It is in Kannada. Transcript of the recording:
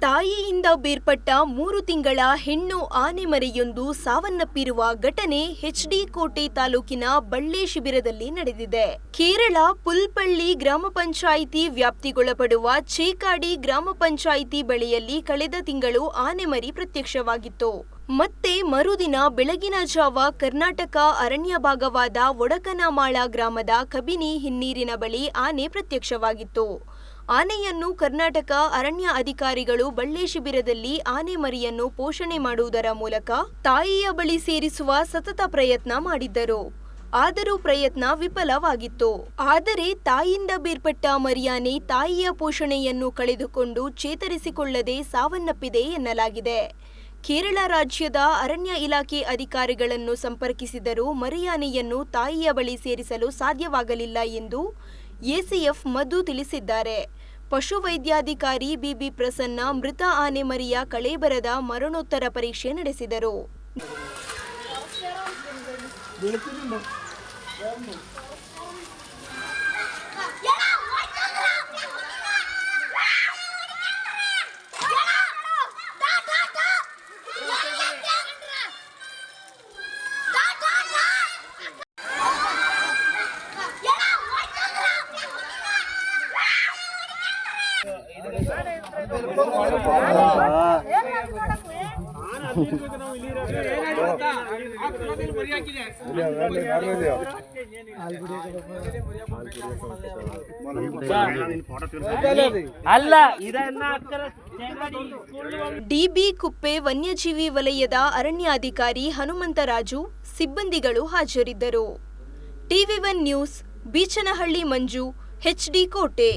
ತಾಯಿಯಿಂದ ಬೇರ್ಪಟ್ಟ ಮೂರು ತಿಂಗಳ ಹೆಣ್ಣು ಆನೆ ಮರಿಯೊಂದು ಸಾವನ್ನಪ್ಪಿರುವ ಘಟನೆ ಎಚ್ಡಿ ಕೋಟೆ ತಾಲೂಕಿನ ಬಳ್ಳಿ ಶಿಬಿರದಲ್ಲಿ ನಡೆದಿದೆ. ಕೇರಳ ಪುಲ್ಪಳ್ಳಿ ಗ್ರಾಮ ಪಂಚಾಯಿತಿ ವ್ಯಾಪ್ತಿಗೊಳಪಡುವ ಚೇಕಾಡಿ ಗ್ರಾಮ ಪಂಚಾಯಿತಿ ಬಳಿಯಲ್ಲಿ ಕಳೆದ ತಿಂಗಳು ಆನೆ ಮರಿ ಪ್ರತ್ಯಕ್ಷವಾಗಿತ್ತು. ಮತ್ತೆ ಮರುದಿನ ಬೆಳಗಿನ ಜಾವ ಕರ್ನಾಟಕ ಅರಣ್ಯ ಭಾಗವಾದ ಒಡಕನಮಾಳ ಗ್ರಾಮದ ಕಬಿನಿ ಹಿನ್ನೀರಿನ ಬಳಿ ಆನೆ ಪ್ರತ್ಯಕ್ಷವಾಗಿತ್ತು. ಆನೆಯನ್ನು ಕರ್ನಾಟಕ ಅರಣ್ಯ ಅಧಿಕಾರಿಗಳು ಬಳ್ಳೆ ಶಿಬಿರದಲ್ಲಿ ಆನೆ ಮರಿಯನ್ನು ಪೋಷಣೆ ಮಾಡುವುದರ ಮೂಲಕ ತಾಯಿಯ ಬಳಿ ಸೇರಿಸುವ ಸತತ ಪ್ರಯತ್ನ ಮಾಡಿದ್ದರು. ಆದರೂ ಪ್ರಯತ್ನ ವಿಫಲವಾಗಿತ್ತು. ಆದರೆ ತಾಯಿಯಿಂದ ಬೇರ್ಪಟ್ಟ ಮರಿಯಾನೆ ತಾಯಿಯ ಪೋಷಣೆಯನ್ನು ಕಳೆದುಕೊಂಡು ಚೇತರಿಸಿಕೊಳ್ಳದೆ ಸಾವನ್ನಪ್ಪಿದೆ ಎನ್ನಲಾಗಿದೆ. ಕೇರಳ ರಾಜ್ಯದ ಅರಣ್ಯ ಇಲಾಖೆ ಅಧಿಕಾರಿಗಳನ್ನು ಸಂಪರ್ಕಿಸಿದರೂ ಮರಿಯಾನೆಯನ್ನು ತಾಯಿಯ ಬಳಿ ಸೇರಿಸಲು ಸಾಧ್ಯವಾಗಲಿಲ್ಲ ಎಂದು ಎಸಿಎಫ್ ಮಧು ತಿಳಿಸಿದ್ದಾರೆ. ಪಶುವೈದ್ಯಾಧಿಕಾರಿ ಬಿಬಿ ಪ್ರಸನ್ನ ಮೃತ ಆನೆ ಮರಿಯ ಕಳೇಬರದ ಮರಣೋತ್ತರ ಪರೀಕ್ಷೆ ನಡೆಸಿದರು. ಅಲ್ಲ ಡಿಬಿ ಕುಪ್ಪೆ ವನ್ಯಜೀವಿ ವಲಯದ ಅರಣ್ಯಾಧಿಕಾರಿ ಹನುಮಂತರಾಜು ಸಿಬ್ಬಂದಿಗಳು ಹಾಜರಿದ್ದರು. TV one news, Beechanahalli Manju H D Kote.